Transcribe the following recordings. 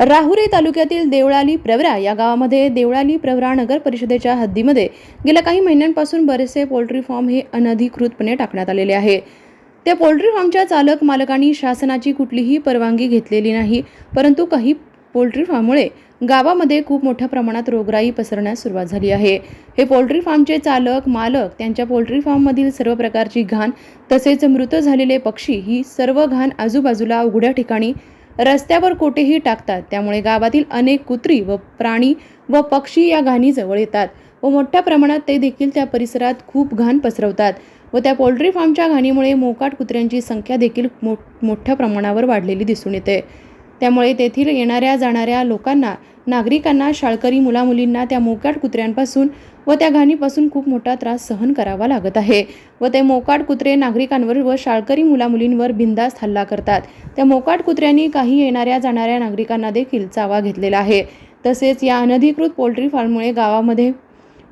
राहुरी तालुक्यातील देवळाली प्रवरा या गावामध्ये देवळाली प्रवरा नगर परिषदेच्या हद्दीमध्ये गेल्या काही महिन्यांपासून बरेचसे पोल्ट्री फॉर्म हे अनधिकृतपणे टाकण्यात आलेले आहे. त्या पोल्ट्री फॉर्मच्या चालक मालकांनी शासनाची कुठलीही परवानगी घेतलेली नाही परंतु काही पोल्ट्री फार्ममुळे गावामध्ये खूप मोठ्या प्रमाणात रोगराई पसरण्यास सुरुवात झाली आहे. हे पोल्ट्री फार्मचे चालक मालक त्यांच्या पोल्ट्री फार्ममधील सर्व प्रकारची घाण तसेच मृत झालेले पक्षी ही सर्व घाण आजूबाजूला उघड्या ठिकाणी रस्त्यावर कोठेही टाकतात. त्यामुळे गावातील अनेक कुत्री व प्राणी व पक्षी या घाणीजवळ येतात व मोठ्या प्रमाणात ते देखील त्या परिसरात खूप घाण पसरवतात व त्या पोल्ट्री फार्मच्या घाणीमुळे मोकाट कुत्र्यांची संख्या देखील मो मोठ्या प्रमाणावर वाढलेली दिसून येते. त्यामुळे तेथील येणाऱ्या जाणाऱ्या लोकांना नागरिकांना शाळकरी मुलामुलींना त्या मोकाट कुत्र्यांपासून व त्या घाणीपासून खूप मोठा त्रास सहन करावा लागत आहे व ते मोकाट कुत्रे नागरिकांवर व शाळकरी मुलामुलींवर बिंदास्त हल्ला करतात. त्या मोकाट कुत्र्यांनी काही येणाऱ्या जाणाऱ्या नागरिकांना देखील चावा घेतलेला आहे. तसेच या अनधिकृत पोल्ट्री फार्ममुळे गावामध्ये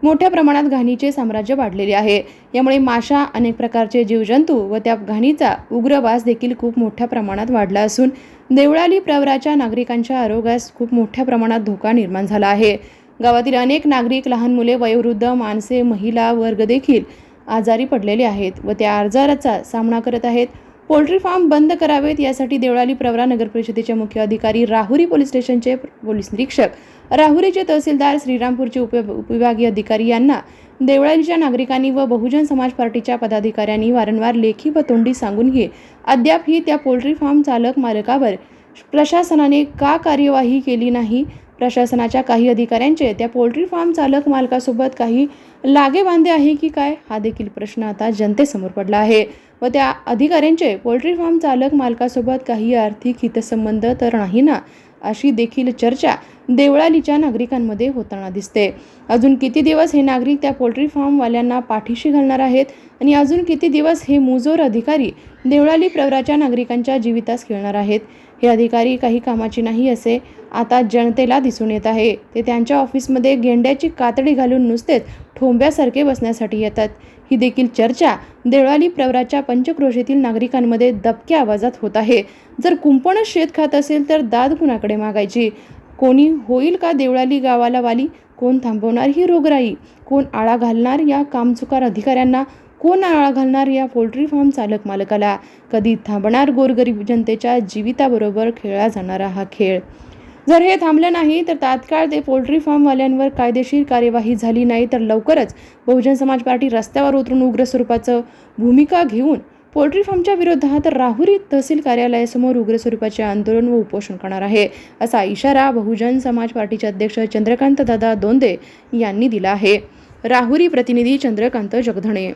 मोठ्या प्रमाणात घाणीचे साम्राज्य वाढलेले आहे. यामुळे माशा अनेक प्रकारचे जीवजंतू व त्या घाणीचा उग्रवास देखील खूप मोठ्या प्रमाणात वाढला असून देवळाली प्रवराच्या नागरिकांच्या आरोग्यास खूप मोठ्या प्रमाणात धोका निर्माण झाला आहे. गावातील अनेक नागरिक लहान मुले वयोवृद्ध माणसे महिला वर्ग देखील आजारी पडलेले आहेत व त्या आजाराचा सामना करत आहेत. पोल्ट्री फार्म बंद करावेत यासाठी देवळाली प्रवरा नगर परिषदेचे मुख्य अधिकारी राहुरी पोलीस स्टेशनचे पोलीस निरीक्षक राहुरीचे तहसीलदार श्रीरामपूरचे उप उपविभागीय अधिकारी यांना देवळालीच्या नागरिकांनी व बहुजन समाज पार्टीच्या पदाधिकाऱ्यांनी वारंवार लेखी व तोंडी सांगूनही अद्यापही त्या पोल्ट्री फार्म चालक मालकावर प्रशासनाने का कार्यवाही केली नाही? प्रशासनाच्या काही अधिकाऱ्यांचे त्या पोल्ट्री फार्म चालक मालकासोबत काही लागेबांधे आहे की काय? हा देखील प्रश्न आता जनतेसमोर पडला आहे. व त्या अधिकाऱ्यांचे पोल्ट्री फार्म चालक मालकासोबत काही आर्थिक हितसंबंध तर नाही ना? अशी देखील चर्चा देवळालीच्या नागरिकांमध्ये होताना दिसते. अजून किती दिवस हे नागरिक त्या पोल्ट्री फार्मवाल्यांना पाठीशी घालणार आहेत? आणि अजून किती दिवस हे मुजोर अधिकारी देवळाली प्रवराच्या नागरिकांच्या जीवितास खेळणार आहेत? हे अधिकारी काही कामाची नाही असे आता जनतेला दिसून येत आहे. ते त्यांच्या ऑफिसमध्ये गेंड्याची कातडी घालून नुसतेच ठोंब्यासारखे बसण्यासाठी येतात. ही देखील चर्चा देवळाली प्रवराच्या पंचक्रोशीतील नागरिकांमध्ये दबक्या आवाजात होत आहे. जर कुंपणच शेत खात असेल तर दाद कुणाकडे मागायची? कोणी होईल का देवळाली गावाला वाली? कोण थांबवणार ही रोगराई? कोण आळा घालणार या कामचुकार अधिकाऱ्यांना? कोण आळा घालणार या पोल्ट्री फार्म चालक मालकाला? कधी थांबणार गोरगरीब जनतेच्या जीविताबरोबर खेळला जाणारा हा खेळ? जर हे थांबलं नाही तर तात्काळ ते पोल्ट्री फार्मवाल्यांवर कायदेशीर कार्यवाही झाली नाही तर लवकरच बहुजन समाज पार्टी रस्त्यावर उतरून उग्र स्वरूपाचं भूमिका घेऊन पोल्ट्री फार्मच्या विरोधात राहुरी तहसील कार्यालयासमोर उग्र स्वरूपाचे आंदोलन व उपोषण करणार आहे असा इशारा बहुजन समाज पार्टीचे अध्यक्ष चंद्रकांत दादा दोंदे यांनी दिला आहे. राहुरी प्रतिनिधी चंद्रकांत जगधणे.